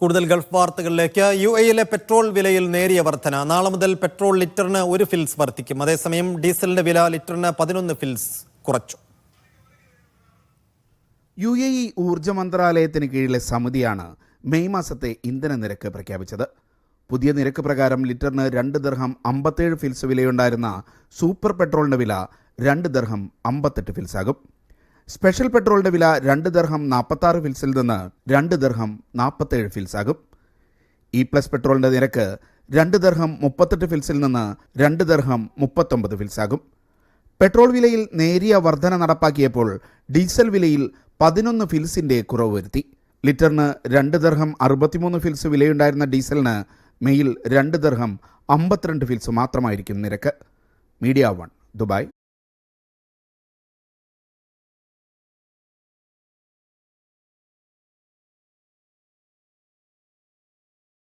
കൂടുതൽ ഗൾഫ് വാർത്തകളിലേക്ക്. യു എയിലെ പെട്രോൾ വിലയിൽ നേരിയ വർധന. നാളെ മുതൽ പെട്രോൾ ലിറ്ററിന് ഒരു ഫിൽസ് വർദ്ധിക്കും അതേസമയം ഡീസലിന്റെ വില ലിറ്ററിന് പതിനൊന്ന് ഫിൽസ് കുറച്ചു. യു എ ഇ ഊർജ മന്ത്രാലയത്തിന് കീഴിലെ സമിതിയാണ് മെയ് മാസത്തെ ഇന്ധന നിരക്ക് പ്രഖ്യാപിച്ചത്. പുതിയ നിരക്ക് പ്രകാരം ലിറ്ററിന് രണ്ട് ദർഹം അമ്പത്തേഴ് ഫിൽസ് വിലയുണ്ടായിരുന്ന സൂപ്പർ പെട്രോളിന്റെ വില രണ്ട് ദർഹം അമ്പത്തെട്ട് ഫിൽസ് ആകും സ്പെഷ്യൽ പെട്രോളിന്റെ വില രണ്ട് ദർഹം നാൽപ്പത്താറ് ഫിൽസിൽ നിന്ന് രണ്ട് ദർഹം നാൽപ്പത്തേഴ് ഫിൽസ് ആകും. ഇ പ്ലസ് പെട്രോളിന്റെ നിരക്ക് രണ്ട് ദർഹം മുപ്പത്തെട്ട് ഫിൽസിൽ നിന്ന് രണ്ട് ദർഹം മുപ്പത്തൊമ്പത് ഫിൽസ് ആകും. പെട്രോൾ വിലയിൽ നേരിയ വർധന നടപ്പാക്കിയപ്പോൾ ഡീസൽ വിലയിൽ പതിനൊന്ന് ഫിൽസിന്റെ കുറവ് വരുത്തി. ലിറ്ററിന് രണ്ട് ദർഹം അറുപത്തിമൂന്ന് ഫിൽസ് വിലയുണ്ടായിരുന്ന ഡീസലിന് മെയിൽ രണ്ട് ദർഹം അമ്പത്തിരണ്ട് ഫിൽസ് മാത്രമായിരിക്കും നിരക്ക്. Media one Dubai.